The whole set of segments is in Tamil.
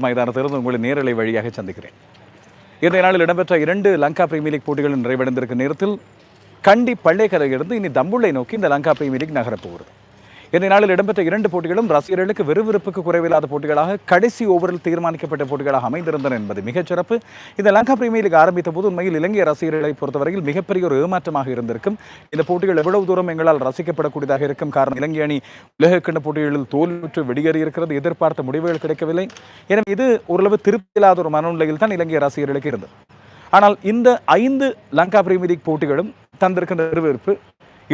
மைதானத்திலிருந்து உங்களை நேரலை வழியாக சந்திக்கிறேன். இன்றைய நாளில் இடம்பெற்ற இரண்டு லங்கா பிரீமியர் லீக் போட்டிகள் நிறைவடைந்திருக்கும் நேரத்தில் கண்டி பள்ளைக்கரையிலிருந்து இனி தம்புள்ளை நோக்கி இந்த லங்கா பிரீமியர் லீக் நகரப்போகிறது போகிறது நாளில் இடம்பெற்ற இரண்டு போட்டிகளும் ரசிகர்களுக்கு விறுவிறுப்புக்கு குறைவில்லாத போட்டிகளாக கடைசி ஓவரில் தீர்மானிக்கப்பட்ட போட்டிகளாக அமைந்திருந்தன என்பது மிகச்சிறப்பு இந்த லங்கா பிரீமியர் லீக் ஆரம்பித்த போது உண்மையில் இலங்கை ரசிகர்களை பொறுத்தவரையில் மிகப்பெரிய ஒரு ஏமாற்றமாக இருந்திருக்கும். இந்த போட்டிகள் எவ்வளவு தூரம் எங்களால் ரசிக்கப்படக்கூடியதாக இருக்கும் காரணம் இலங்கை அணி உலகக்கிண்ண போட்டிகளில் தோல்விற்று வெளியேறி இருக்கிறது எதிர்பார்த்த முடிவுகள் கிடைக்கவில்லை. எனவே இது ஓரளவு திருப்தியில்லாத ஒரு மனநிலையில் தான் இலங்கை ரசிகர்களுக்கு இருந்தது. ஆனால் இந்த ஐந்து லங்கா பிரீமியர் லீக் போட்டிகளும் தந்திருக்கின்ற விறுவிறுப்பு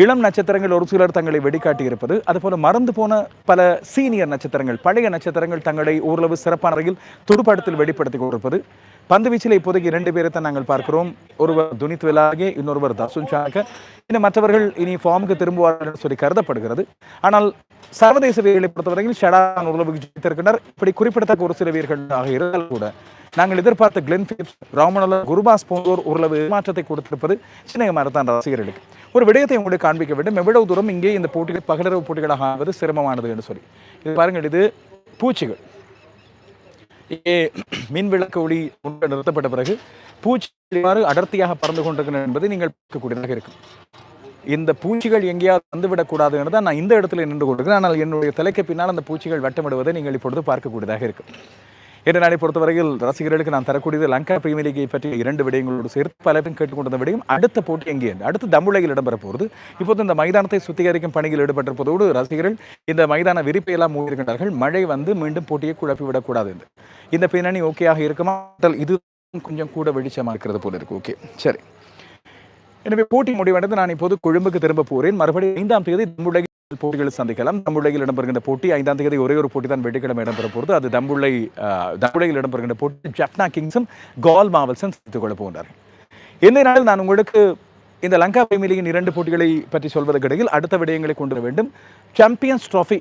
இளம் நட்சத்திரங்கள் ஒரு சிலர் தங்களை வெடிக்காட்டியிருப்பது அதுபோல மறந்து போன பல சீனியர் நட்சத்திரங்கள் பழைய நட்சத்திரங்கள் தங்களை ஓரளவு சிறப்பான முறையில் துடுப்பாட்டத்தில் வெளிப்படுத்தி கொண்டிருப்பது. பந்து வீச்சில் இப்போதைக்கு இரண்டு பேரை தான் நாங்கள் பார்க்கிறோம். ஒருவர் துனித் வெலாகே இன்னொருவர் தசுன் சாக இன்னும் மற்றவர்கள் இனி ஃபார்முக்கு திரும்புவார்கள் என்று சொல்லி கருதப்படுகிறது. ஆனால் சர்வதேச வீரர்களை பொறுத்தவரையில் ஷடான் ஓரளவுக்கு ஜெயித்திருக்கின்றனர் இப்படி குறிப்பிடத்தக்க ஒரு சில வீரர்களாக இருந்தால் கூட நாங்கள் எதிர்பார்த்த கிளென் பிலிப்ஸ் ராமனல குருபாஸ் போன்றோர் ஓரளவு ஏமாற்றத்தை கொடுத்திருப்பது சின்னகமாக ரசிகர்களுக்கு. ஒரு விடயத்தை உங்களுக்கு காண்பிக்க வேண்டும். எவ்வளவு தூரம் இங்கே இந்த போட்டிகள் பகலரவு போட்டிகளாக ஆவது சிரமமானது என்று சொல்லி. இது பாருங்கள் இது பூச்சிகள். இங்கே மின் விளக்கு ஒளி முன்பு நிறுத்தப்பட்ட பிறகு பூச்சி இவ்வாறு அடர்த்தியாக பறந்து கொண்டிருக்கின்றன என்பதை நீங்கள் பார்க்கக்கூடியதாக இருக்கும். இந்த பூச்சிகள் எங்கேயாவது வந்துவிடக்கூடாது என்று தான் நான் இந்த இடத்துல நின்று கொண்டிருக்கிறேன். ஆனால் என்னுடைய தலைக்கு பின்னால் அந்த பூச்சிகள் வட்டமிடுவதை நீங்கள் இப்பொழுது பார்க்கக்கூடியதாக இருக்கும். என்று நாளை பொறுத்தவரையில் ரசிகர்களுக்கு நான் தரக்கூடியது லங்கா பிரீமியர் லீகை பற்றிய இரண்டு விடயங்களோடு சேர்த்து பல பேரும் கேட்டுக்கொண்டிருந்த விடயம் அடுத்த போட்டி எங்கே என்று அடுத்து தம்புளையில் இடம்பெற போகிறது இப்போது இந்த மைதானத்தை சுத்திகரிக்கும் பணியில் ஈடுபட்டிருப்பதோடு ரசிகர்கள் இந்த மைதான விரிப்பை எல்லாம் மூடியிருக்கின்றார்கள் மழை வந்து மீண்டும் போட்டியை குழப்பிவிடக்கூடாது என்று. இந்த பின்னணி ஓகேயாக இருக்குமா? இது கொஞ்சம் கூட வெளிச்சமாக இருக்கிறது போல இருக்கு. ஓகே சரி. எனவே போட்டி முடிவடைந்து நான் இப்போது கொழும்புக்கு திரும்ப போகிறேன். மறுபடியும் ஐந்தாம் தேதி தமிழக போட்டிகளை சந்திக்கலாம். தம்புள்ளையில் இடம்பெறுகின்ற போட்டி ஐந்தாம் தேதி ஒரே ஒரு போட்டி தான் வெள்ளிக்கிழமை இடம்பெற போகிறது அது தம்புள்ளை தம்புள்ளையில் இடம்பெறுகின்ற போட்டி ஜப்னா கிங்ஸும் கால் மாவல்ஸும் சந்தித்துக் கொள்ள போகின்றார்கள் இந்த நாளில் நான் உங்களுக்கு இந்த லங்கா பிரீமியர் இரண்டு போட்டிகளை பற்றி சொல்வதற்கிடையில் அடுத்த விடயங்களை கொண்டு வர வேண்டும். சாம்பியன்ஸ் ட்ராஃபி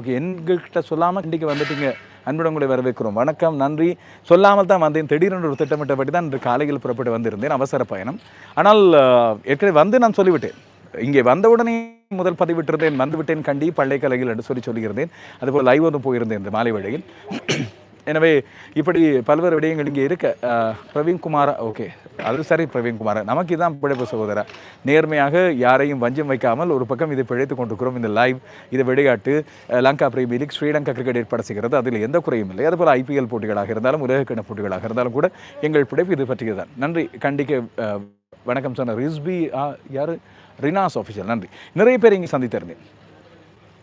ஓகே என்கிட்ட சொல்லாமல் இன்றைக்கு வந்துட்டீங்க. அன்புடன் உங்களை வரவேற்கிறோம். வணக்கம் நன்றி. சொல்லாமல் தான் வந்தேன். திடீரென்று ஒரு திட்டமிட்டபடி தான் இன்று காலையில் புறப்பட்டு வந்திருந்தேன். அவசர பயணம். ஆனால் ஏற்கனவே வந்து நான் சொல்லிவிட்டேன். இங்கே வந்தவுடனே முதல் பதிவிட்டிருந்தேன் வந்துவிட்டேன் கண்டி பள்ளைக்கலையில் என்று சொல்லி சொல்லியிருந்தேன். அதுபோல் லைவ் வந்து போயிருந்தேன் இந்த மாலை வழியில் எனவே இப்படி பல்வேறு விடயங்கள் இங்கே இருக்க அஹ், பிரவீன்குமார் ஓகே அது சரி பிரவீன்குமார் நமக்கு இதான் பிழைப்பு சகோதரா. நேர்மையாக யாரையும் வஞ்சம் வைக்காமல் ஒரு பக்கம் இதை பிழைத்து கொண்டிருக்கிறோம் இந்த லைவ் இது விளையாட்டு Lanka premier league Sri Lanka cricket ஏற்பாடு செய்கிறது. அதில் எந்த குறையும் இல்லை. அதுபோல் ஐபிஎல் போட்டிகளாக இருந்தாலும் உலகக்கிண போட்டிகளாக இருந்தாலும் கூட எங்கள் பிழைப்பு இது பற்றியதுதான். நன்றி. கண்டிக்க வணக்கம் சொன்ன ரிஸ்பி யார்? ரினாஸ் ஆஃபிஷியல் நன்றி. நிறைய பேர் இங்கே சந்தித்திருந்தேன்.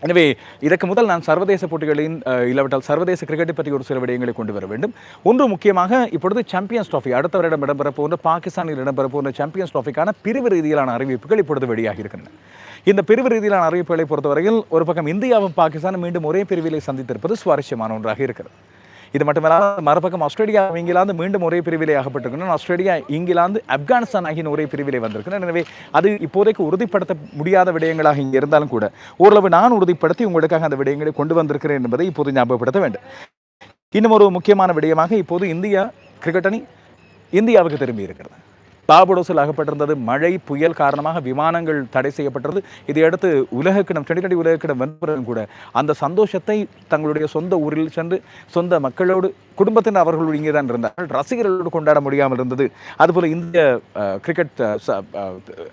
எனவே இதற்கு முதல் நான் சர்வதேச போட்டிகளின் இல்லாவிட்டால் சர்வதேச கிரிக்கெட்டை பற்றி ஒரு சில விடயங்களை கொண்டு வர வேண்டும். ஒன்று முக்கியமாக இப்பொழுது சாம்பியன்ஸ் ட்ராஃபி அடுத்த வருடம் இடம்பெற போன்ற பாகிஸ்தானில் இடம்பெற போன்ற சாம்பியன்ஸ் ட்ராஃபிக்கான பிரிவு ரீதியிலான அறிவிப்புகள் இப்பொழுது வெளியாகி இருக்கின்றன. இந்த பிரிவு ரீதியிலான அறிவிப்புகளை பொறுத்தவரையில் ஒரு பக்கம் இந்தியாவும் பாகிஸ்தானும் மீண்டும் ஒரே பிரிவிலை சந்தித்திருப்பது சுவாரஸ்யமான ஒன்றாக இருக்கிறது. இது மட்டுமல்லாமல் மறுபக்கம் ஆஸ்திரேலியா இங்கிலாந்து மீண்டும் ஒரே பிரிவிலே ஆகப்பட்டிருக்கணும் ஆஸ்திரேலியா இங்கிலாந்து ஆப்கானிஸ்தான் ஆகிய ஒரே பிரிவிலே வந்திருக்கணும் எனவே அது இப்போதைக்கு உறுதிப்படுத்த முடியாத விடயங்களாக இங்கே இருந்தாலும் கூட ஓரளவு நான் உறுதிப்படுத்தி உங்களுக்காக அந்த விடயங்களை கொண்டு வந்திருக்கிறேன் என்பதை இப்போது ஞாபகப்படுத்த வேண்டும். இன்னும் ஒரு முக்கியமான விடயமாக இப்போது இந்தியா கிரிக்கெட் அணி இந்தியாவுக்கு திரும்பி இருக்கிறது. பாபடோஸில் அகப்பட்டிருந்தது மழை புயல் காரணமாக விமானங்கள் தடை செய்யப்பட்டது. இதையடுத்து உலகக்கிடம் டுவெண்டி உலகக்கிடம் வென்றபிறகும் கூட அந்த சந்தோஷத்தை தங்களுடைய சொந்த ஊரில் சென்று சொந்த மக்களோடு குடும்பத்தின் அவர்கள் இங்கே தான் இருந்தார்கள். ரசிகர்களோடு கொண்டாட முடியாமல் இருந்தது. அதுபோல் இந்திய கிரிக்கெட்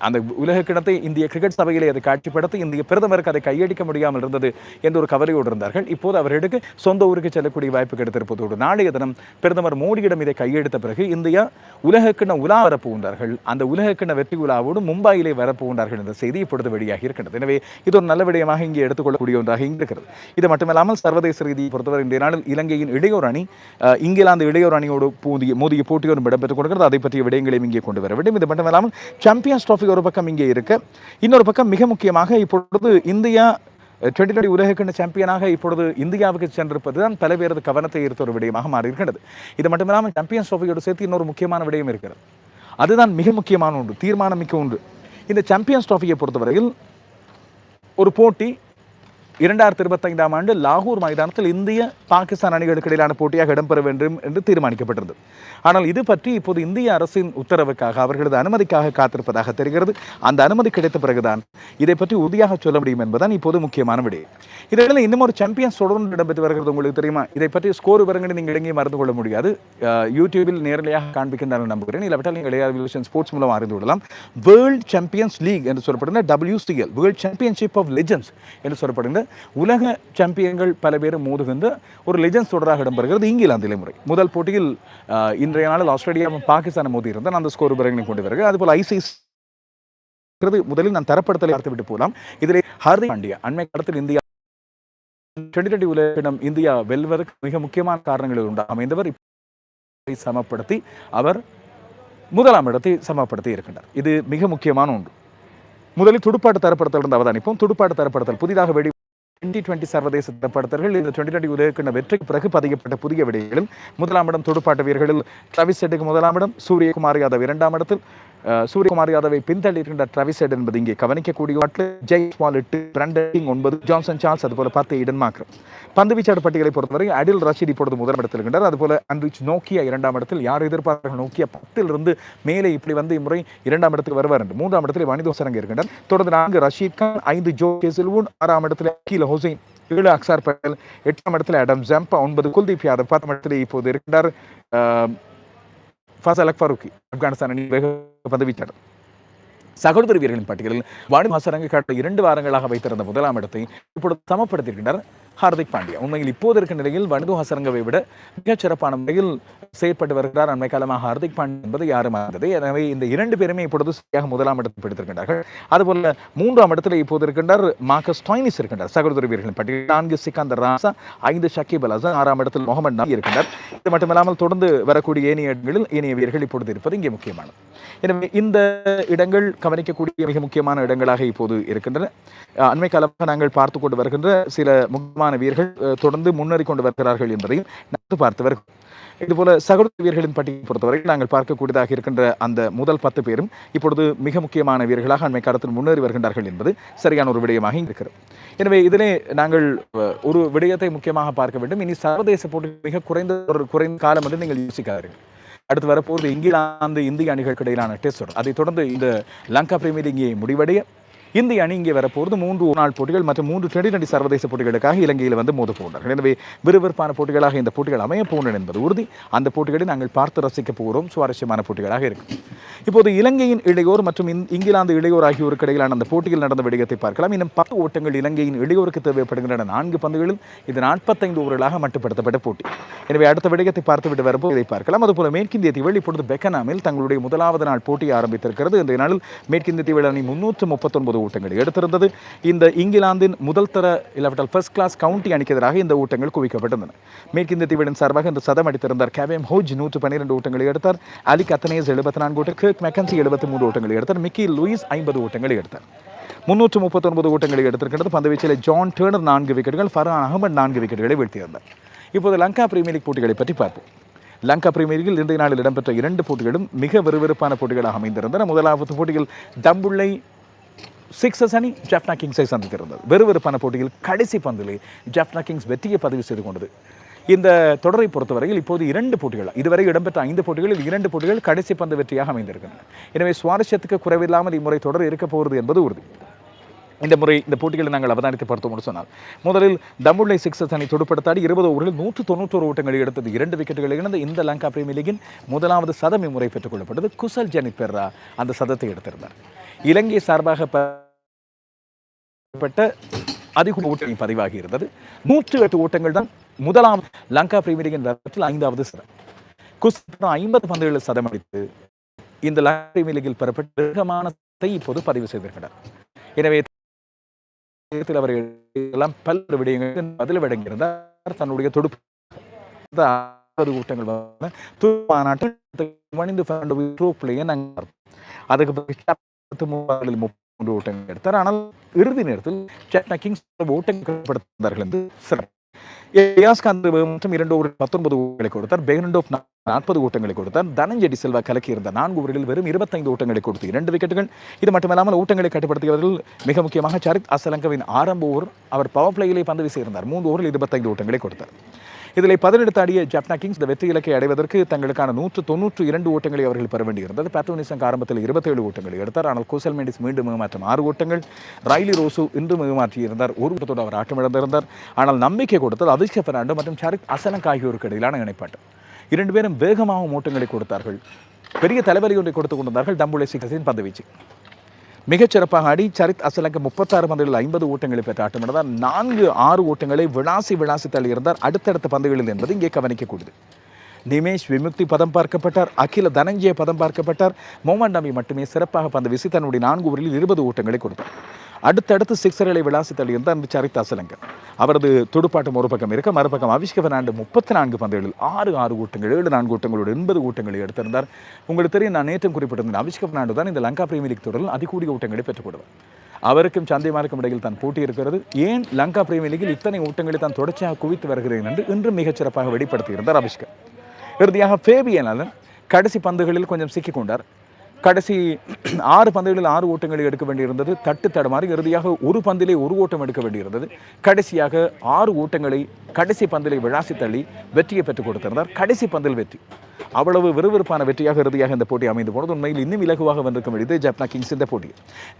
அந்த உலக கிணத்தை இந்திய கிரிக்கெட் சபையிலே அதை காட்சிப்படுத்தி இந்திய பிரதமருக்கு அதை கையடிக்க முடியாமல் இருந்தது என்ற ஒரு கவலையோடு இருந்தார்கள். இப்போது அவர்களுக்கு சொந்த ஊருக்கு செல்லக்கூடிய வாய்ப்பு கிடைத்திருப்பதோடு நாளைய தினம் பிரதமர் மோடியிடம் இதை கையெடுத்த பிறகு இந்தியா உலகக்கிண உலா வரப்போகின்றார்கள் அந்த உலகக்கிண வெற்றி உலாவோடு மும்பாயிலே வரப்போகின்றார்கள் என்ற செய்தி இப்பொழுது வெளியாகி இருக்கின்றது. எனவே இது ஒரு நல்ல விடயமாக இங்கே எடுத்துக்கொள்ளக்கூடிய ஒன்றாக இருக்கிறது. இது மட்டுமல்லாமல் சர்வதேச ரீதியை பொறுத்தவரை இன்றைய நாளில் இலங்கையின் இளையோர் அணி இங்கிலாந்து இளையோர் அணியோடு மோதிய மோதிய போட்டியோடும் இடம்பெற்றுக் கொடுக்கிறது அதை பற்றிய விடயங்களையும் இங்கே கொண்டு வர வேண்டும். இது மட்டுமல்லாமல் சாம்பியன்ஸ் ட்ராஃபி ஒரு பக்கம் இங்கே இருக்க. இன்னொரு பக்கம் மிக முக்கியமாக இப்பொழுது இந்தியா டுவெண்டி டுவெண்டி உலகக்கிண்ண சாம்பியனாக இப்பொழுது இந்தியாவுக்கு சென்றிருப்பது தான் பல பேரது கவனத்தை ஈர்த்த ஒரு விடயமாக மாறி இருக்கிறது இது மட்டுமில்லாமல் சாம்பியன்ஸ் ட்ராஃபியோடு சேர்த்து இன்னொரு முக்கியமான விடயம் இருக்கிறது. அதுதான் மிக முக்கியமான ஒன்று தீர்மானம் மிக்க ஒன்று. இந்த சாம்பியன்ஸ் ட்ராஃபியை பொறுத்தவரையில் ஒரு போட்டி இரண்டாயிரத்தி இருபத்தைந்தாம் ஆண்டு லாகூர் மைதானத்தில் இந்திய பாகிஸ்தான் அணிகளுக்கு இடையிலான போட்டியாக இடம்பெற வேண்டும் என்று தீர்மானிக்கப்பட்டிருந்தது. ஆனால் இது பற்றி இப்போது இந்திய அரசின் உத்தரவுக்காக அவர்களது அனுமதிக்காக காத்திருப்பதாக தெரிகிறது. அந்த அனுமதி கிடைத்த பிறகுதான் இதை பற்றி உறுதியாக சொல்ல முடியும் என்பதுதான் இப்போது முக்கியமான விடை. இதில் இன்னும் ஒரு சாம்பியன்ஸ் தொடர்ந்து இடம்பெற்று வருகிறது உங்களுக்கு தெரியுமா? இதை பற்றி ஸ்கோர் விவரங்களை நீங்கள் எங்கேயும் மறந்து கொள்ள முடியாது. யூடியூபில் நேரடியாக காண்பிக்கின்றன நம்புகிறேன். இல்லாவிட்டால் நீங்கள் இளைய ஸ்போர்ட்ஸ் மூலம் அறிந்து கொள்ளலாம். வேர்ல்ட் சாம்பியன்ஸ் லீக் என்று சொல்லப்படுகிற WCL world championship of legends என்று சொல்லப்படுகிற உலக சாம்பியன்கள் பல பேரும் மோதுகின்ற ஒரு லெஜெண்ட்ஸ் தொடராக இடம்பெறுகிறது இங்கிலாந்திலே முறை. முதல் போட்டியில் இன்றைய நாளில் ஆஸ்திரேலியாவும் பாகிஸ்தானை மோதி இருந்தால் அந்த ஸ்கோர் விவரங்களை கொண்டு வருகிறது அதுபோல் ஐசிஸ் முதலில் நான் தரப்படுத்தலை பார்த்து விட்டு போகலாம். இதிலே ஹார்திக் பாண்டியா அண்மை காலத்தில் இந்தியா டுவெண்டி டுவெண்டி உலகிடம் இந்தியா வெல்வதற்கு மிக முக்கியமான காரணங்கள் உண்டு. அமைந்தவர் சமப்படுத்தி அவர் முதலாம் இடத்தை சமப்படுத்தி இருக்கின்றார். இது மிக முக்கியமான ஒன்று. முதலில் துடுப்பாட்டு தரப்படுத்தல் இருந்து அவதானிப்போம். துடுப்பாட்டு தரப்படுத்தல் புதிதாக வெடி டுவெண்டி டுவெண்டி சர்வதேச தரப்படுத்தல்கள் இந்த டுவெண்டி டுவெண்டி உலகின வெற்றிக்கு பிறகு பதிக்கப்பட்ட புதிய விடைகளில் முதலாம் இடம் துடுப்பாட்ட வீரர்களில் டிராவிஸ் ஹெட்டுக்கு முதலாம் இடம் சூரியகுமார் யாதவ் இரண்டாம் இடத்தில் சூரியகுமார் யாதவை பின்தள்ளி இருக்கின்ற டிராவிஸ் ஹெட் என்பது இங்கே கவனிக்கக்கூடிய வாட்டில் ஜெய் ஸ்மால் எட்டு பிரண்டன் ஒன்பது ஜான்சன் சார்ஸ் அதுபோல பத்து இடன் மார்க்கர் பந்து வீச்சாடு பட்டியலை பொறுத்தவரை அடில் ரஷீத் இப்பொழுது முதல் இடத்தில் இருக்கின்றார் அதுபோல அன்ரிச் நோக்கியா இரண்டாம் இடத்தில் யார் எதிர்பார்க்கிறார்கள்? நோக்கியா பத்திலிருந்து மேலே இப்படி வந்து இம்முறை இரண்டாம் இடத்துக்கு வருவார் என்று. மூன்றாம் இடத்தில் வனிதோசரங்க இருக்கின்றார். தொடர்ந்து நான்கு ரஷீத் கான் ஐந்து ஜோ கேசில்வுட் ஆறாம் இடத்தில் அகில் ஹுசைன் ஏழு அக்சார் பட்டேல் எட்டாம் இடத்தில் அடம் ஜம்பா ஒன்பது குல்தீப் யாதவ் பத்தாம் இடத்தில் இப்போது இருக்கின்றார். ஃபாசல் அக் ஃபரூக்கி ஆப்கானிஸ்தான் அணி வேக பந்து வீச்சாளர் சகோதர வீரர்களின் பட்டியலில் வாணி மாசரங்க கடந்த இரண்டு வாரங்களாக வைத்திருந்த முதலாம் இடத்தை இப்பொழுது சமப்படுத்தியிருக்கின்றனர் ஹார்திக் பாண்டியா. உண்மையில் இப்போது இருக்க நிலையில் வனிது ஹசரங்கவை விட மிகச்சிறப்பான முறையில் செயற்பட்டு வருகிறார் அண்மை காலமாக ஹார்திக் பாண்டியா என்பது யாரும் அறிந்தது. எனவே இந்த இரண்டு பேருமே இப்பொழுது சரியாக முதலாம் இடத்தை பிடித்திருக்கின்றார்கள். அதுபோல மூன்றாம் இடத்தில் இப்போது இருக்கின்றார் மார்க்கஸ் டாய்னிஸ் இருக்கின்றார். சகோதர வீரர்களின் பட்டியலில் நான்கு சிக்கந்தர் ராசா ஐந்து ஷக்கீப் அல் ஹசன் ஆறாம் இடத்தில் முகமது நபி இருக்கின்றார். இது மட்டுமில்லாமல் தொடர்ந்து வரக்கூடிய ஏனைய இடங்களில் ஏனைய வீரர்கள் இப்பொழுது இருப்பது இங்கே முக்கியமானது. எனவே இந்த இடங்கள் கவனிக்கக்கூடிய மிக முக்கியமான இடங்களாக இப்போது இருக்கின்றன. அண்மை காலமாக நாங்கள் பார்த்து கொண்டு வருகின்ற சில முக்கியமான வீரர்கள் தொடர்ந்து முன்னேறி கொண்டு வருகிறார்கள் என்பதையும் நாங்கள் பார்த்து வருகிறோம். இதுபோல சகோதர வீரர்களின் பட்டியலை பொறுத்தவரை நாங்கள் பார்க்கக்கூடியதாக இருக்கின்ற அந்த முதல் பத்து பேரும் இப்பொழுது மிக முக்கியமான வீரர்களாக அண்மை காலத்தில் முன்னேறி வருகின்றார்கள் என்பது சரியான ஒரு விடயமாக இருக்கிறது. எனவே இதிலே நாங்கள் ஒரு விடயத்தை முக்கியமாக பார்க்க வேண்டும். இனி சர்வதேச போட்டி மிக குறைந்த ஒரு குறைந்த காலம் என்று நீங்கள் யோசிக்காதீர்கள். அடுத்து வரப்போது இங்கிலாந்து இந்திய அணிகளுக்கு இடையிலான டெஸ்ட் தொடர். அதைத் தொடர்ந்து இந்த லங்கா பிரீமியர் இங்கே முடிவடைய இந்திய அணி இங்கே வரப்போகிறது மூன்று ஒரு நாள் போட்டிகள் மற்றும் மூன்று டுவெண்டி டுவெண்டி சர்வதேச போட்டிகளுக்காக இலங்கையில் வந்து மோத போகிறார்கள். எனவே விறுவிறுப்பான போட்டிகளாக இந்த போட்டிகள் அமைய போகின்றன என்பது உறுதி. அந்த போட்டிகளை நாங்கள் பார்த்து ரசிக்க போகிறோம். சுவாரஸ்யமான போட்டிகளாக இருக்கும் இப்போது இலங்கையின் இளையோர் மற்றும் இந்- இங்கிலாந்து இளையோர் ஆகியோருக்கு இடையிலான அந்த போட்டியில் நடந்த விடயத்தை பார்க்கலாம். இன்னும் பத்து ஓட்டங்கள் இலங்கையின் இளையோருக்கு தேவைப்படுகின்றன. நான்கு பந்துகளில் இது நாற்பத்தைந்து ஓவர்களாக மட்டுப்படுத்தப்பட்ட போட்டி. எனவே அடுத்த விடயத்தை பார்த்துவிட்டு வரும்போது இதை பார்க்கலாம். அதுபோல மேற்கிந்திய தீவில் இப்பொழுது பெக்கனாமில் தங்களுடைய முதலாவது நாள் போட்டி ஆரம்பித்திருக்கிறது. இந்த நாளில் மேற்கிந்திய தீவில் அணி முன்னூற்று முப்பத்தொன்பது ஊட்டங்கள். எடுத்திருந்தது இந்த இங்கிலாந்தின் முதல் தர இல்லாவிட்டால் ஃபர்ஸ்ட் கிளாஸ் கவுண்டி அணிக்கு எதிராக இந்த ஓட்டங்கள் குவிக்கப்பட்டிருந்தன. மேற்கிந்திய தீவின் சார்பாக இந்த சதம் அடித்திருந்தார் கேவேம் ஹோஜ் நூற்று பன்னிரெண்டு ஓட்டங்களை எடுத்தார். அலி கத்தனேஸ் எழுபத்தி நான்கு ஓட்டம் கிர்க் மெக்கன்சி எழுபத்தி மூன்று ஓட்டங்களை எடுத்தார். மிக்கி லூயிஸ் ஐம்பது ஓட்டங்களை எடுத்தார். முன்னூற்று முப்பத்தொன்பது ஓட்டங்களை எடுத்திருக்கிறது பந்துவீச்சில் ஜான் டேர்னர் நான்கு விக்கெட்டுகள் ஃபர்ஹான் அகமது நான்கு விக்கெட்டுகளை வீழ்த்தியிருந்தார். இப்போது லங்கா பிரீமியர் லீக் போட்டிகளை பற்றி பார்ப்போம். லங்கா பிரீமியர் லீகில் இன்றைய நாளில் இடம்பெற்ற இரண்டு போட்டிகளும் மிக விறுவிறுப்பான போட்டிகளாக அமைந்திருந்தன. முதலாவது போட்டியில் தம்புள்ளை சிக்ஸஸ் அணி ஜெஃப்னா கிங்ஸை சந்தித்திருந்தது. வெறுவெறுப்பான போட்டியில் கடைசி பந்திலே ஜெஃப்னா கிங்ஸ் வெற்றியை பதிவு செய்து கொண்டது. இந்த தொடரை பொறுத்தவரையில் இப்போது இரண்டு போட்டிகள் இதுவரை இடம்பெற்ற ஐந்து போட்டிகளில் இரண்டு போட்டிகள் கடைசி பந்து வெற்றியாக அமைந்திருக்கின்றன. எனவே சுவாரஸ்யத்துக்கு குறைவில்லாமல் இம்முறை தொடர் இருக்கப் போகிறது என்பது உறுதி. இந்த முறை இந்த போட்டிகளை நாங்கள் அவதானித்து பார்த்தோம் சொன்னால் முதலில் தமிழை சிக்ஸஸ் அணி துடுப்படுத்தாடி இருபது ஓவரில் நூற்று தொண்ணூற்றோரு ஓட்டங்களை எடுத்தது. இரண்டு விக்கெட்டுகளை இணைந்து இந்த லங்கா பிரீமியர் லீகின் முதலாவது சதம் இம்முறை பெற்றுக் கொள்ளப்பட்டது. குசல் ஜனித் பெர்ரா அந்த சதத்தை எடுத்திருந்தார். இலங்கை சார்பாக பெறப்பட்ட அதிக ஓட்டங்கள் பதிவாகி இருந்தது. நூற்று எட்டு ஓட்டங்கள் தான் முதலாம் லங்கா பிரீமியர் லீகின் வரலாற்றில் ஐந்தாவது சதம். குசல் ஐம்பது பந்துகளில் சதம் அடித்து இந்த லங்கா பிரீமியர் லீகில் பெறப்பட்ட அதிகமான இப்போது பதிவு செய்திருக்கிறார். எனவே அவர்கள் எல்லாம் பல்வேறு விடயங்கள் பதில் வழங்கியிருந்தார் தன்னுடைய தொடுப்பு அறுபது கூட்டங்கள் மாநாட்டில் அதுக்கு பிறகு மூவாறில் மூன்று ஓட்டங்கள் எடுத்தார். ஆனால் இறுதி நேரத்தில் சேட்னா கிங்ஸ் ஓட்டங்கள் படுத்தார்கள் என்று சிறப்பு யாஸ்காந்த் மற்றும் இரண்டு ஓவர் பத்தொன்பது ஓட்டங்களை கொடுத்தார். பெகனண்டோப் நாற்பது ஓட்டங்களை கொடுத்தார். தனஞ்செடி செல்வா கலக்கி இருந்த நான்கு ஓவரில் வெறும் இருபத்தைந்து ஓட்டங்களை கொடுத்து இரண்டு விக்கெட்டுகள் இது மட்டுமல்லாமல் ஓட்டங்களை கட்டுப்படுத்தியவர்கள் மிக முக்கியமாக சரித் அசலங்கவின் ஆரம்ப ஓவர் அவர் பவர் பிளேயிலே பந்து வீசியிருந்தார். மூன்று ஓவரில் இருபத்தைந்து ஓட்டங்களை கொடுத்தார். இதில் பதினெடுத்து ஆடிய ஜப்னா கிங்ஸ் இந்த வெற்றி இலக்கை அடைவதற்கு தங்களுக்கான நூற்று தொன்னூற்று இரண்டு ஓட்டங்களை அவர்கள் பெற வேண்டியிருந்தது. பேட்டோனிசங் ஆரம்பத்தில் இருபத்தேழு ஓட்டங்களை எடுத்தார். ஆனால் கோசல் மெண்டிஸ் மீண்டும் மிகமாற்றம் ஆறு ஓட்டங்கள். ரைலி ரோசு இன்று மிகமாற்றியிருந்தார் ஒரு ஓட்டத்தோடு அவர் ஆட்டமிழந்திருந்தார் ஆனால் நம்பிக்கை கொடுத்தது அதிர்ஷ்ட பெர்னாண்டோ மற்றும் சரித் அசனக் ஆகியோருக்கு இடையிலான இணைப்பாட்டு. இரண்டு பேரும் வேகமாக ஓட்டங்களை கொடுத்தார்கள். பெரிய தலைவலி ஒன்றை கொடுத்து கொண்டிருந்தார்கள். டம்புளை சிக்ஸின் பந்துவீச்சு மிகச்சிறப்பாக ஆடி சரித் அசலங்க முப்பத்தாறு பந்துகளில் ஐம்பது ஓட்டங்களை பெற்ற ஆட்டமிடந்தார் நான்கு ஆறு ஓட்டங்களை விளாசி விளாசி தள்ளியிருந்தார். அடுத்தடுத்த பந்துகளில் என்பது இங்கே கவனிக்கக்கூடியது. நிமேஷ் விமுக்தி பதம் பார்க்கப்பட்டார். அகில தனஞ்சய பதம் பார்க்கப்பட்டார். மோமன் நபி மட்டுமே சிறப்பாக பந்து வீசி தன்னுடைய நான்கு ஓவரில் இருபது ஓட்டங்களை கொடுத்தார். அடுத்தடுத்து சிக்ஸர்களை விளாசி தள்ளியிருந்தார் அந்த சரித் அசலங்க அவரது துடுப்பாட்டம் ஒரு பக்கம் இருக்க மறுபக்கம் அபிஷேக பெர்னாண்டு முப்பத்தி நான்கு பந்துகளில் ஆறு ஆறு கூட்டங்கள் ஏழு நான்கு கூட்டங்களோடு எண்பது கூட்டங்களை எடுத்திருந்தார். உங்களுக்கு தெரியும் நான் நேற்றும் குறிப்பிட்டிருந்தேன் அபிஷேக பெர்னாண்டு தான் இந்த லங்கா பிரீமியர் லீக் தொடரில் அதிகூடிய கூட்டங்களை பெற்றுக்கொடுவார் அவருக்கும் சந்தைமாருக்கும் இடையில் தான் போட்டி இருக்கிறது. ஏன் லங்கா பிரீமியர் லீகில் இத்தனை கூட்டங்களை தான் தொடர்ச்சியாக குவித்து வருகிறேன் என்று இன்றும் மிகச்சிறப்பாக வெளிப்படுத்தியிருந்தார் அபிஷ்கர் இறுதியாக ஃபேபியன் அலன் கடைசி பந்துகளில் கொஞ்சம் சிக்கிக்கொண்டார் கடைசி ஆறு பந்துகளில் ஆறு ஓட்டங்களை எடுக்க வேண்டியிருந்தது. தட்டு தடுமாறி இறுதியாக ஒரு பந்திலே ஒரு ஓட்டம் எடுக்க வேண்டியிருந்தது. கடைசியாக ஆறு ஓட்டங்களை கடைசி பந்திலை விளாசி தள்ளி வெற்றியை பெற்றுக் கொடுத்திருந்தார். கடைசி பந்தில் வெற்றி. அவ்வளவு விறுவிறுப்பான வெற்றியாக இறுதியாக இந்த போட்டி அமைந்து போனது உண்மையில் இன்னும் இலகுவாக வந்திருக்க வேண்டியது ஜப்னா கிங்ஸ் இந்த போட்டி.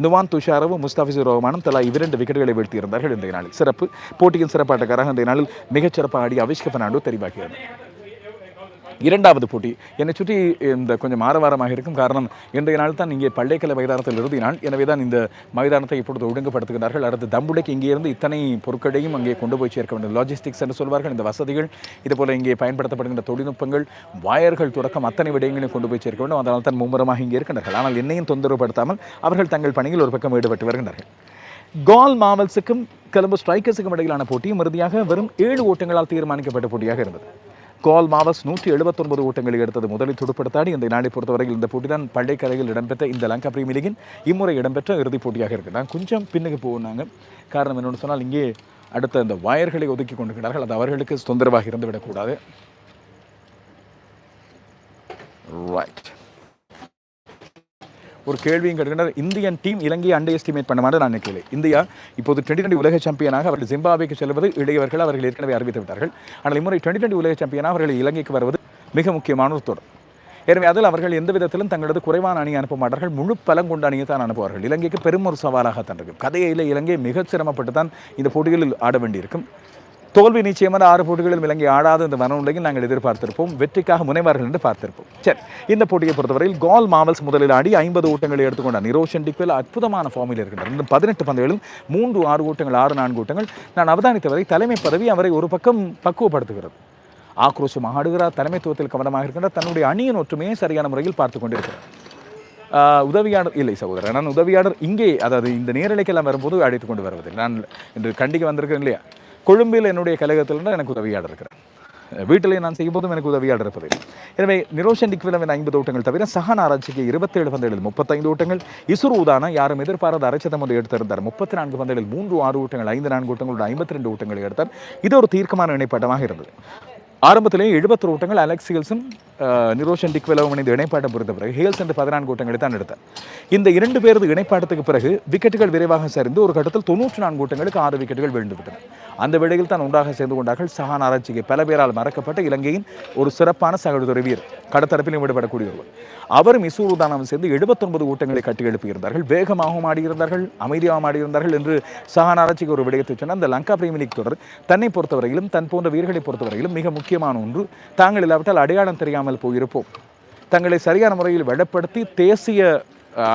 நுவான் துஷாரவும் முஸ்தாபிசுர் ரஹ்மானும் தலா இரண்டு விக்கெட்டுகளை வீழ்த்தியிருந்தார்கள் இந்த நாளில். சிறப்பு. போட்டியின் சிறப்பாட்டக்காராக இந்த நாளில் மிகச்சிறப்பாக ஆடி அவிஷ்க பெர்னாண்டோ தெரிவாக்கியிருந்தார் இரண்டாவது போட்டி. என்னை சுற்றி இந்த கொஞ்சம் ஆரவாரமாக இருக்கும் காரணம் இன்றைய நாள் தான் இங்கே பள்ளைக்கலை மைதானத்தில் இறுதி நாள் எனவே தான் இந்த மைதானத்தை இப்பொழுது ஒழுங்குபடுத்துகிறார்கள். அடுத்து தம்புடைக்கு இங்கே இருந்து இத்தனை பொருட்களையும் அங்கே கொண்டு போய் சேர்க்க வேண்டும். லாஜிஸ்டிக்ஸ் என்று சொல்வார்கள் இந்த வசதிகள் இதுபோல் இங்கே பயன்படுத்தப்படுகின்ற தொழில்நுட்பங்கள் வாயர்கள் தொடக்கம் அத்தனை விடயங்களையும் கொண்டு போய் சேர்க்க வேண்டும். அதனால் தான் மும்முரமாக இங்கே இருக்கின்றார்கள். ஆனால் என்னையும் தொந்தரவுப்படுத்தாமல் அவர்கள் தங்கள் பணியில் ஒரு பக்கம் ஈடுபட்டு வருகின்றார்கள். கால் மாவல்ஸுக்கும் கொலம்போ ஸ்ட்ரைக்கர்ஸுக்கும் இடையிலான போட்டியும் இறுதியாக வெறும் ஏழு ஓட்டங்களால் தீர்மானிக்கப்பட்ட போட்டியாக இருந்தது. கோல் மாவஸ் நூற்றி எழுபத்தொன்பது ஓட்டங்களை எடுத்தது முதலில் துடுப்படுத்தாடி. இந்த நாளை பொறுத்தவரையில் இந்த போட்டி தான் பள்ளிக்கரையில் இடம்பெற்ற இந்த லங்கா பிரீமியர் லீகின் இம்முறை இடம்பெற்ற இறுதிப் போட்டியாக இருக்குது. நான் கொஞ்சம் பின்னுக்கு போனாங்க காரணம் என்னென்னு சொன்னால் இங்கே அடுத்த இந்த வயர்களை ஒதுக்கி கொண்டிருக்கிறார்கள். அது அவர்களுக்கு தொந்தரவாக இருந்துவிடக்கூடாது ரைட் ஒரு கேள்வியும் கேட்கின்றார் இந்தியன் டீம் இலங்கையை அண்டர் எஸ்டிமேட் பண்ண மாட்டேன் நான் நினைக்கல இந்தியா இப்போது டுவெண்ட்டி டுவெண்ட்டி உலக சாம்பியனாக அவர்கள் ஜிம்பாபேக்கு செல்வது இளையவர்கள் அவர்கள் ஏற்கனவே அறிவித்து விட்டார்கள். ஆனால் இம்முறை டுவெண்ட்டி டுவெண்ட்டி உலக சாம்பியனாக அவர்கள் இலங்கைக்கு வருவது மிக முக்கியமான ஒரு தொடர் எனவே அதில் அவர்கள் எந்த விதத்திலும் தங்களது குறைவான அணியை அனுப்ப மாட்டார்கள். முழு பலம் கொண்ட அணியை தான் அனுப்புவார்கள். இலங்கைக்கு பெரும் ஒரு சவாலாக தான் இருக்கும். கதையில் இலங்கை மிகச் சிரமப்பட்டு தான் இந்த போட்டிகளில் ஆட வேண்டியிருக்கும். தோல்வி நிச்சயமாக ஆறு போட்டிகளில் இலங்கை ஆடாத இந்த மனநிலையில் நாங்கள் எதிர்பார்த்திருப்போம். வெற்றிக்காக முனைவார்கள் என்று பார்த்திருப்போம். சரி இந்த போட்டியை பொறுத்தவரையில் கால் மாவல்ஸ் முதலில் ஆடி ஐம்பது ஓட்டங்களை எடுத்துக்கொண்ட நிரோஷன் டிக்வெல் அற்புதமான ஃபார்மில் இருக்கின்றார். இந்த பதினெட்டு பந்தயங்களும் மூன்று ஆறு ஓட்டங்கள் ஆறு நான்கு ஓட்டங்கள். நான் அவதானித்தவரை தலைமை பதவி அவரை ஒரு பக்கம் பக்குவப்படுத்துகிறது. ஆக்ரோஷமாக ஆடுகிறார் தலைமைத்துவத்தில் கவனமாக இருக்கின்றார். தன்னுடைய அணியின் ஒற்றுமையை சரியான முறையில் பார்த்து கொண்டிருக்கிறார். உதவியாளர் இல்லை சகோதரர் நான் உதவியாளர் இங்கே அதாவது இந்த நேரலைக்கெல்லாம் வரும்போது அழைத்து கொண்டு வருவதில்லை. நான் இன்று கண்டிக்க வந்திருக்கேன் இல்லையா? கொழும்பில் என்னுடைய கழகத்தில் எனக்கு உதவியாக இருக்கிறேன் வீட்டிலே நான் செய்யும் போதும் எனக்கு உதவியாக இருப்பது எனவே நிரோஷன் டிக்விலவின் ஐம்பது ஓட்டங்கள் தவிர சஹான் ஆராய்ச்சிக்கு இருபத்தேழு பந்துகளில் முப்பத்தைந்து ஓட்டங்கள் இசுரூதான யாரும் எதிர்பாராத அரைச்சதம் வந்து எடுத்திருந்தார் முப்பத்தி நான்கு பந்துகளில் மூன்று ஆறு ஓட்டங்கள் ஐந்து நான்கு ஓட்டங்களோட ஐம்பத்தி ரெண்டு ஓட்டங்களை எடுத்தார். இது ஒரு தீர்க்கமான இணைப்பாட்டமாக இருந்தது. ஆரம்பத்திலேயே எழுபத்தொரு ஓட்டங்கள் அலெக்ஸ் ஹில்ஸும் நிரோஷன் டிக்வெலவும் இணைந்து இணைப்பாட்டம் பொறுத்த பிறகு ஹேல்ஸ் என்று பதினான்கு ஓட்டங்களை தான் எடுத்தார். இந்த இரண்டு பேரது இணைப்பாட்டத்துக்கு பிறகு விக்கெட்டுகள் விரைவாக சரிந்து ஒரு கட்டத்தில் தொன்னூற்றி நான்கு ஓட்டங்களுக்கு ஆறு விக்கெட்டுகள் விழுந்துவிட்டன. அந்த வேளையில் தான் ஒன்றாக சேர்ந்து கொண்டார்கள் சஹான் ஆராய்ச்சிக்கு பல பேரால் மறக்கப்பட்ட இலங்கையின் ஒரு சிறப்பான சகோதர வீரர். கடத்தரப்பிலும் ஈடுபடக்கூடிய அவர் அவரும் இசூருதானம் சேர்ந்து எழுபத்தொன்பது கூட்டங்களை கட்டி எழுப்பியிருந்தார்கள். வேகமாகவும் ஆடியிருந்தார்கள் அமைதியாகவும் ஆடியிருந்தார்கள் என்று சஹான் ஆராய்ச்சிக்கு ஒரு விடயத்தை சொன்னால் அந்த லங்கா பிரீமியர் லீக் தொடர் தன்னை பொறுத்தவரையிலும் தன் போன்ற வீரர்களை பொறுத்தவரையிலும் மிக முக்கியமான ஒன்று. தாங்கள் இல்லாவிட்டால் அடையாளம் தெரியாமல் போயிருப்போம். தங்களை சரியான முறையில் வெடப்படுத்தி தேசிய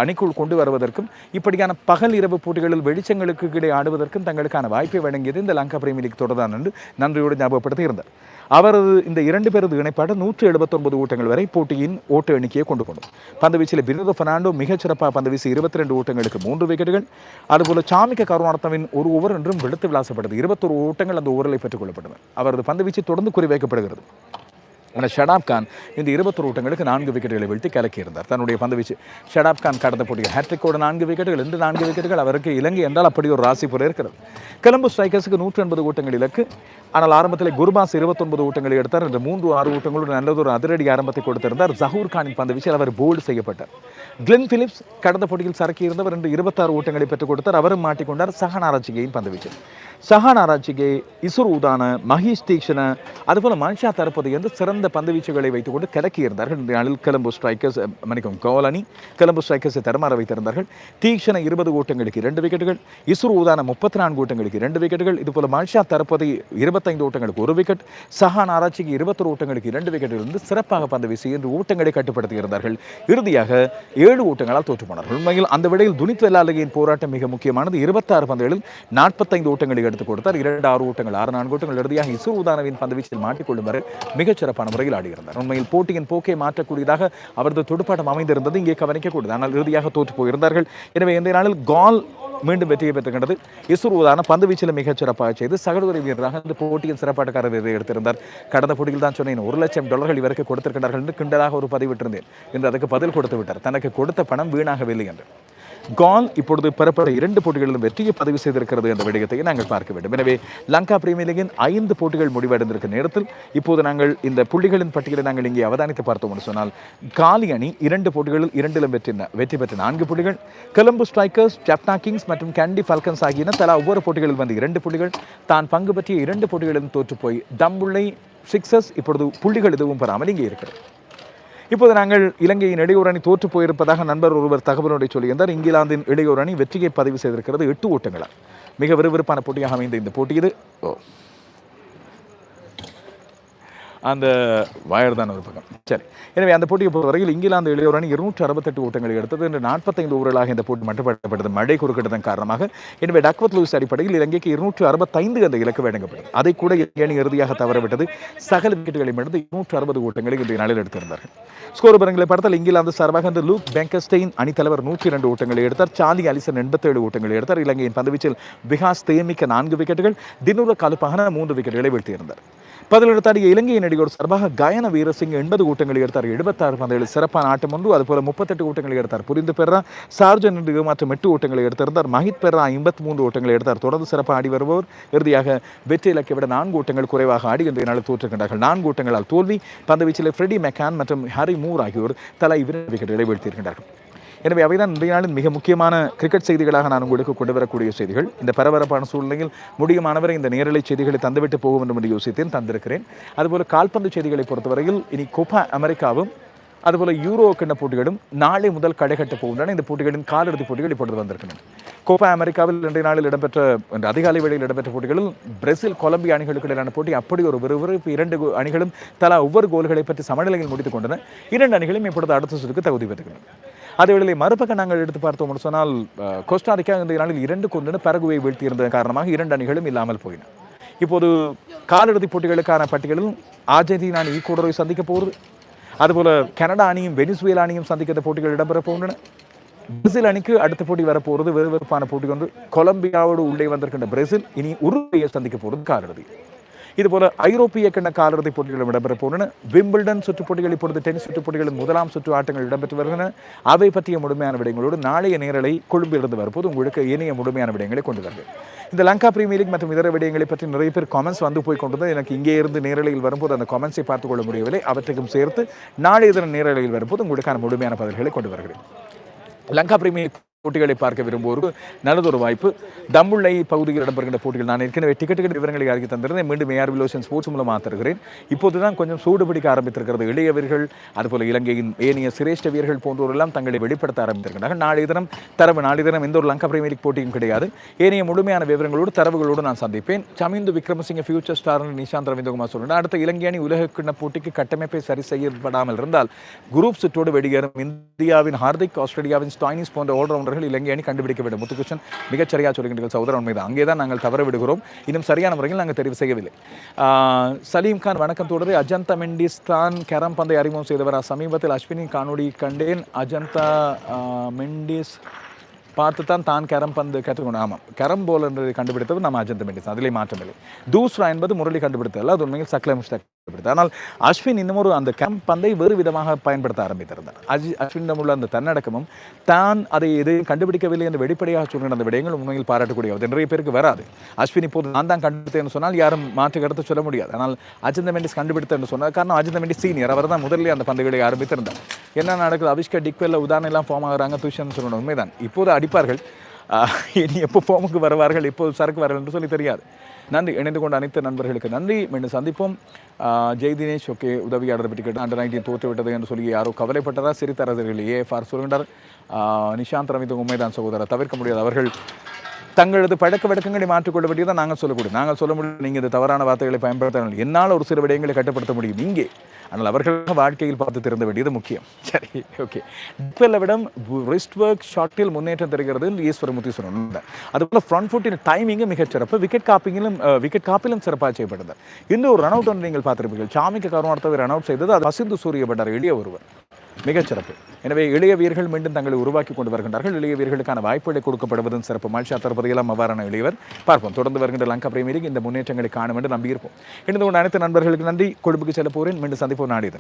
அணிக்குள் கொண்டு வருவதற்கும் இப்படியான பகல் இரவு போட்டிகளில் வெளிச்சங்களுக்கு இடையே ஆடுவதற்கும் தங்களுக்கான வாய்ப்பை வழங்கியது இந்த லங்கா பிரீமியர் லீக் தொடர்தான் என்று நன்றியோடு ஞாபகப்படுத்தி இருந்தார் அவரது இந்த இரண்டு பேரது இணைப்பாடு நூற்றி எழுபத்தொன்பது ஓட்டங்கள் வரை போட்டியின் ஓட்ட எண்ணிக்கையை கொண்டு போனோம் பந்துவீச்சில் வீச்சில் பெர்னாண்டோ மிகச்சிறப்பாக பந்து வீசி இருபத்தி ரெண்டு ஓட்டங்களுக்கு மூன்று விக்கெட்டுகள். அதுபோல சாமிக்க கருணார்த்தவின் ஒரு ஓவர் என்றும் வெளுத்து விளாசப்பட்டது. இருபத்தொரு ஓட்டங்கள் அந்த ஓவரில் பெற்றுக்கொள்ளப்பட்டன அவரது பந்துவீச்சு தொடர்ந்து குறிவைக்கப்படுகிறது. ஆனால் ஷடாப் கான் இந்த இருபத்தொரு ஓட்டங்களுக்கு நான்கு விக்கெட்டுகளை வீழ்த்தி கலக்கியிருந்தார். தன்னுடைய பந்து வீச்சு ஷடாப் கான் கடந்த போட்டியில் ஹேட்ரிக்கோட நான்கு விக்கெட்டுகள் இந்த நான்கு விக்கெட்டுகள். அவருக்கு இலங்கை என்றால் அப்படி ஒரு ராசி போல இருக்கிறது. கொலம்பு ஸ்ட்ரைக்கர்ஸுக்கு நூற்றி எண்பது ஓட்டங்கள் இலக்கு. ஆனால் ஆரம்பத்தில் குருபாஸ் இருபத்தொன்பது ஓட்டங்களை எடுத்தார். இந்த மூன்று ஆறு ஓட்டங்களோடு நல்லதொரு அதிரடி ஆரம்பத்தை கொடுத்திருந்தார். ஜஹூர் கானின் பந்து வீச்சில் அவர் போல்டு செய்யப்பட்டார். கிளின் பிலிப்ஸ் கடந்த போட்டியில் சரக்கி இருந்தவர் இன்று இருபத்தாறு ஓட்டங்களை பெற்றுக் கொடுத்தார். அவரும் மாட்டிக்கொண்டார் சஹான் ஆராய்ச்சிகையின் பந்து வீச்சில். சஹான் ஆராய்ச்சிகை இசுர் உதான மகேஷ் தீக்ஷண அதுபோல மன்ஷா தரப்பது என்று சிறந்த பந்து வீச்சுகளை வைத்துக்கொண்டு கலக்கி இருந்தார்கள் இந்த நாளில் கொலம்பு ஸ்ட்ரைக்கர்ஸ் மன்னிக்கும் கோலனி கிளம்பு ஸ்ட்ரைக்கர்ஸை தரமாற வைத்திருந்தார்கள். தீக்ஷண இருபது ஓட்டங்களுக்கு இரண்டு விக்கெட்டுகள் இசுர் உதான முப்பத்தி நான்கு ஓட்டங்களுக்கு இரண்டு விக்கெட்டுகள் இதுபோல மனுஷா தரப்பது இருபத்தைந்து ஓட்டங்களுக்கு ஒரு விக்கெட் சஹான் ஆராய்ச்சிக்கு இருபத்தொரு ஓட்டங்களுக்கு இரண்டு விக்கெட் இருந்து சிறப்பாக பந்து வீசி என்று ஓட்டங்களை கட்டுப்படுத்தி இருந்தார்கள். இறுதியாக ஏழு ஓட்டங்களால் தோற்று போனார்கள் உண்மையில் அந்த விடையில் துனித் வெள்ளாலகையின் போராட்டம் மிக முக்கியமானது. இருபத்தாறு பந்துகளில் நாற்பத்தைந்து ஓட்டங்களை எடுத்துக் கொடுத்தார். இரண்டு ஆறு ஓட்டங்கள் ஆறு நான்கு ஓட்டங்கள் இறுதியாக இசுர் உதானவின் பந்துவீச்சில் மாட்டிக்கொள்ளும் வரை மிகச்சிறப்பான முறையில் ஆடியிருந்தார். உண்மையில் போட்டியின் போக்கை மாற்றக்கூடியதாக அவரது துடுப்பாட்டம் அமைந்திருந்தது. இங்கே கவனிக்கக்கூடாது ஆனால் இறுதியாக தோற்று போயிருந்தார்கள். எனவே இந்த நாளில் கால் மீண்டும் வெற்றியை பெற்றுக்கின்றது இசுர் உதான பந்து வீச்சில் மிகச் சிறப்பாக செய்து சகோதரி வீரராக இந்த போட்டியின் சிறப்பாட்டக்காரர் விருதை எடுத்திருந்தார். கடந்த போட்டியில் தான் சொன்னேன் ஒரு லட்சம் டாலர்கள் இவருக்கு கொடுத்திருக்கிறார்கள் என்று கிண்டலாக ஒரு பதிவிட்டிருந்தேன் என்று அதுக்கு பதில் கொடுத்து விட்டார். தனக்கு கொடுத்த பணம் வீணாகவில்லை என்று. கால் இப்பொழுது பெறப்பட்ட இரண்டு போட்டிகளிலும் வெற்றியை பதிவு செய்திருக்கிறது என்ற விடயத்தை நாங்கள் பார்க்க வேண்டும். எனவே லங்கா பிரீமியர் லீகின் ஐந்து போட்டிகள் முடிவடைந்திருக்க நேரத்தில் இப்போது நாங்கள் இந்த புள்ளிகளின் பட்டியலை நாங்கள் இங்கே அவதானித்து பார்த்தோம் என்று சொன்னால் காலி அணி இரண்டு போட்டிகளில் இரண்டிலும் வெற்றி வெற்றி பெற்ற நான்கு புள்ளிகள் கொலம்பு ஸ்ட்ரைக்கர்ஸ் ஜப்னா கிங்ஸ் மற்றும் கேண்டி ஃபால்கன்ஸ் ஆகியன தலா ஒவ்வொரு போட்டிகளில் வந்து இரண்டு புள்ளிகள் தான் பங்கு பற்றிய இரண்டு போட்டிகளிலும் தோற்றுப்போய் தம்புள்ளை சிக்ஸஸ் இப்பொழுது புள்ளிகள் எதுவும் பெறாமல் இங்கே இருக்கிறது. இப்போது நாங்கள் இலங்கையின் இளையோர் அணி தோற்று போயிருப்பதாக நண்பர் ஒருவர் தகவலோடு சொல்லியிருந்தார். இங்கிலாந்தின் இளையோர் வெற்றியை பதிவு செய்திருக்கிறது எட்டு ஓட்டங்களால். மிக விறுவிறுப்பான போட்டியாக அமைந்த இந்த போட்டி இது. ஓ. அந்த வயர் தான் ஒரு பக்கம். சரி. எனவே அந்த போட்டியை பொறுத்தவரையில் இங்கிலாந்து இளையோர் அணி இருநூற்று அறுபத்தெட்டு ஓட்டங்களை எடுத்தது. என்று நாற்பத்தைந்து ஓவர்களாக இந்த போட்டி மட்டுப்படுத்தப்பட்டது. மழை குறுக்கிட்டதன் காரணமாக எனவே டக்வத் லூஸ் அடிப்படையில் இலங்கைக்கு இருநூற்று அறுபத்தைந்து அந்த இலக்கு வழங்கப்பட்டது. அதை கூட இலங்கை அணி இறுதியாக தவறவிட்டது. சகல விக்கெட்டுகளை எடுத்து இருநூற்று அறுபது ஓட்டங்களை இன்றைய நாளில் எடுத்திருந்தார்கள். ஸ்கோர் பரங்களை பார்த்தால் இங்கிலாந்து சார்பாக இந்த லூக் பெங்கஸ்டெயின் அணித்தலைவர் நூற்றி இரண்டு ஓட்டங்களை எடுத்தார். சார்லி அலிசன் எண்பத்தேழு ஓட்டங்களை எடுத்தார். இலங்கையின் பந்துவீச்சில் விகாஸ் தேமிக்க நான்கு விக்கெட்டுகள். தினூர காலுப்பாக மூன்று விக்கெட்டுகளை வீழ்த்தியிருந்தார். பதிலெடுத்தாடிய இலங்கையின் நடிகர் சார்பாக கயன வீரசிங் எண்பது கூட்டங்களை எடுத்தார். எழுபத்தாறு பந்துகளில் சிறப்பான ஆட்டம் ஒன்று. அதுபோல் முப்பத்தெட்டு கூட்டங்களை எடுத்தார். புரிந்து பெறா சார்ஜன் மற்றும் எட்டு ஓட்டங்களை எடுத்திருந்தார். மஹித் பெறா ஐம்பத்தி மூன்று ஓட்டங்களை எடுத்தார். தொடர்ந்து சிறப்பாக ஆடி வருபவர். இறுதியாக வெற்றி இலக்கை விட நான்கு ஓட்டங்கள் குறைவாக ஆடி இன்றைய நாளில் தோற்றுகின்றார்கள் நான்கு ஓட்டங்களால் தோல்வி பந்துவீச்சில் ஃப்ரெடி மெக்கான் மற்றும் ஹாரி மூர் ஆகியோர் தலா இரண்டு விக்கெட்டுகளை எனவே அவைதான் இன்றைய நாளின் மிக முக்கியமான கிரிக்கெட் செய்திகளாக நான் உங்களுக்கு கொண்டு வரக்கூடிய செய்திகள். இந்த பரபரப்பான சூழ்நிலையில் முடியுமானவரை இந்த நேரலை செய்திகளை தந்துவிட்டு போக வேண்டும் என்று யோசித்தேன் தந்திருக்கிறேன். அதுபோல கால்பந்து செய்திகளை பொறுத்தவரையில் இனி கோப்பா அமெரிக்காவும் அதுபோல் யூரோ கிண்ண போட்டிகளும் நாளை முதல் கடைகட்ட போகின்றன. இந்த போட்டிகளின் காலிறுதி போட்டிகள் இப்பொழுது வந்திருக்கின்றன. கோப்பா அமெரிக்காவில் இன்றைய நாளில் இடம்பெற்ற இந்த அதிகாலை வேளையில் இடம்பெற்ற போட்டிகளில் பிரேசில் கொலம்பியா அணிகளுக்கு இடையிலான போட்டி அப்படி ஒரு விறுவிறுப்பு இரண்டு கோ- அணிகளும் தலா ஒவ்வொரு கோல்களை பற்றி சமநிலையில் முடித்துக் கொண்டன. இரண்டு அணிகளும் இப்பொழுது அடுத்த சுற்றுக்கு தகுதி பெற்றுகின்றன அதேவேளை மறுபக்கம் நாங்கள் எடுத்து பார்த்தோம் சொன்னால் கோஸ்டாரிக்கா இந்த நாளில் இரண்டு கொண்டு பரகுவை வீழ்த்தியிருந்ததன் காரணமாக இரண்டு அணிகளும் இல்லாமல் போயின. இப்போது காலிறுதிப் போட்டிகளுக்கான பட்டியலில் அர்ஜென்டினா அணி ஈக்குவடரை சந்திக்க போகிறது. அதுபோல கனடா அணியும் வெனிசுவேலா அணியும் சந்திக்கிற போட்டிகள் இடம்பெற போகின்றன. பிரேசில் அணிக்கு அடுத்த போட்டி வரப்போகிறது. விறுவிறுப்பான போட்டி கொண்டு கொலம்பியாவோடு உள்ளே வந்திருக்கின்ற பிரேசில் இனி உருவையை சந்திக்க போகிறது காலிறுதி. இதுபோல ஐரோப்பிய கிண்ண காலிறுதி போட்டிகளும் இடம்பெற போகின்றன. விம்பிள்டன் சுற்றுப் போட்டிகள் இப்பொழுது டென்னிஸ் சுற்றுப் போட்டிகளின் முதலாம் சுற்று ஆட்டங்கள் இடம்பெற்று வருகின்றன. அவை பற்றிய முழுமையான விடயங்களோடு நாளைய நேரலை கொழும்பிலிருந்து வரும்போது உங்களுக்கு இணைய முழுமையான விடயங்களை கொண்டு வருது இந்த லங்கா பிரீமியர் லீக் மற்றும் இதர விடயங்களை பற்றி நிறைய பேர் காமெண்ட்ஸ் வந்து போய் கொண்டிருந்தது எனக்கு இங்கே இருந்து நேரலையில் வரும்போது அந்த காமெண்ட்ஸை பார்த்துக் கொள்ள முடியவில்லை. அவற்றுக்கும் சேர்த்து நாளைய தின நேரலையில் வரும்போது உங்களுக்கான முழுமையான பதில்களை கொண்டு வருகிறேன். லங்கா பிரீமியர் போட்டிகளை பார்க்க விரும்புவோருக்கு நல்லதொரு வாய்ப்பு. தம்புள்ளை பகுதியில் இடம்பெறுகின்ற போட்டிகள். நான் ஏற்கனவே டிக்கெட்டுகள் விவரங்களை அறிக்கை தந்திருந்தேன். மீண்டும் ஏஆர் விலோசன் ஸ்போர்ட்ஸ் மூலமாக தருகிறேன். இப்போது தான் கொஞ்சம் சூடு பிடிக்க ஆரம்பித்திருக்கிறது. இளையவர்கள் அதுபோல இலங்கையின் ஏனைய சிரேஷ்ட வீரர்கள் போன்றோரெல்லாம் தங்களை வெளிப்படுத்த ஆரம்பித்திருக்கிறார்கள். நாளைய தினம் தரவு நாளைய தினம் எந்த ஒரு லங்கா பிரீமியர் லீக் போட்டியும் கிடையாது. ஏனைய முழுமையான விவரங்களோடு தரவுகளோடு நான் சந்திப்பேன். சமிந்து விக்ரமசிங்க ஃபியூச்சர் ஸ்டார் நிஷாந்த் ரவீந்திரகுமார் சொல்கிறார் அடுத்த இலங்கை அணி உலக கிண்ண போட்டிக்கு கட்டமைப்பை சரி செய்யப்படாமல் இருந்தால் குரூப் சுற்றோடு வெளியேறும். இந்தியாவின் ஹார்திக் ஆஸ்திரேலியாவின் ஸ்டாயினிஸ் போன்ற அவர்கள் இலங்கை அணி கண்டுபிடிக்க வேண்டும். முத்துகிருஷ்ணன் மிகச்சரியாக சொல்கின்றீர்கள். சகோதரன் உண்மைதான் அங்கே தான் நாங்கள் தவற விடுகிறோம். இன்னும் சரியான முறையில் நாங்கள் தெரிவு செய்யவில்லை. ஆஹ், சலீம் கான் வணக்கம் தொடர்ந்து அஜந்தா மெண்டிஸ் தான் கேரம் பந்தை அறிமுகம் செய்தவர். சமீபத்தில் அஸ்வினி காணொளி கண்டேன். அஜந்தா ஆஹ், மெண்டிஸ் பார்த்து தான் தான் கேரம் பந்து கற்றுக்கணும் ஆமாம். கேரம் போல் என்று கண்டுபிடித்தது நம்ம அஜந்த மெண்டிஸ். அதிலே மாற்றமில்லை. தூஸ்ரா என்பது முரளி கண்டுபிடித்ததல்ல அது உண்மையில் சக்ல பயன்படுத்த ஆனால் அஸ்வின் இன்னமும் ஒரு அந்த கேம்ப் பந்தை வேறு விதமாக பயன்படுத்த ஆரம்பித்திருந்தார். அஜி அஸ்வினிடம் உள்ள அந்த தன்னடக்கமும் தான் அதை எதையும் கண்டுபிடிக்கவில்லை என்று வெளிப்படையாக சொல்கிற அந்த விடயங்கள் உண்மையில் பாராட்டக்கூடியது நிறைய பேருக்கு வராது. அஸ்வின் இப்போது நான் தான் கண்டுபிடித்தேன் சொன்னால் யாரும் மாற்று கருத்து சொல்ல முடியாது. ஆனால் அஜிந்த மெண்டிஸ் கண்டுபிடித்தேன் சொன்னால் காரணம் அஜிந்த மெண்டிஸ் சீனியர் அவர் தான் முதல்ல அந்த பந்துகளை ஆரம்பித்திருந்தார். என்ன நடக்குது? அபிஷ்கா டிக்வெல்ல உதாரணம் எல்லாம் ஃபார்ம் ஆகுறாங்க. துஷன் சொல்லணும் உண்மைதான். இப்போது அடிப்பார்கள். இனி எப்போ ஃபார்முக்கு வருவார்கள்? எப்போது சரக்கு வருவார்கள் என்று சொல்லி தெரியாது. நன்றி. இணைந்து கொண்ட அனைத்து நண்பர்களுக்கு நன்றி. மீண்டும் சந்திப்போம். ஜெய் தினேஷ் ஓகே. உதவியாளர் பற்றி கேட்டு அண்டர் நைன்டீன் தோற்றுவிட்டது என்று சொல்லி யாரோ கவலைப்பட்டதா? சிறிதரசர்கள் ஏஎஃப்ஆர் சொல்கின்றார் நிஷாந்த் ரவிந்த் உண்மைதான் சகோதரர் தவிர்க்க முடியாது அவர்கள் தங்களது பழக்க வழக்கங்களை மாற்றிக்கொள்ள வேண்டியதான் நாங்கள் சொல்லக்கூடிய நாங்கள் சொல்ல முடியும் நீங்கள் இது தவறான வார்த்தைகளை பயன்படுத்த என்னால் ஒரு சில விடயங்களை கட்டுப்படுத்த முடியும். இங்கே ஆனால் அவர்கள் வாழ்க்கையில் பார்த்து திறந்த வேண்டியது முக்கியம். சரி ஓகே டிப்பெல்ல விடம் ரிஸ்ட் ஒர்க் ஷாட்டில் முன்னேற்றம் தருகிறது ஈஸ்வரமூர்த்தி சொன்னார் அதுபோல் ஃப்ரண்ட் ஃபுட்டின் டைமிங்கும் மிகச் சிறப்பு. விக்கெட் காப்பிங்கிலும் விக்கெட் காப்பிலும் சிறப்பாக செய்யப்பட்டது. இந்த ஒரு ரன் அவுட் ஒன்று நீங்கள் பார்த்துருப்பீர்கள். சாமிக்கு கருணார்த்தவை ரன் அவுட் செய்தது அது வசிந்து சூரிய பட்டார் எளிய ஒருவர். மிகச்சிறப்பு எனவே இளைய வீரர்கள் மீண்டும் தங்களை உருவாக்கி கொண்டு வருகின்றார்கள். இளைய வீரர்களுக்கான வாய்ப்புகளை கொடுக்கப்படுவதும் சிறப்பு. மல்ஷா தரப்பதையெல்லாம் அவ்வாறான இளையவர். பார்ப்போம். தொடர்ந்து வருகின்ற லங்கா பிரேமியர் இந்த முன்னேற்றங்களை காணும் என்று நம்பியிருப்போம். இணைந்து கொண்ட அனைத்து நண்பர்களுக்கு நன்றி. கொழும்புக்கு செல்ல போகிறேன். மீண்டும் சந்திப்போம். ನಾಡಿದೆ.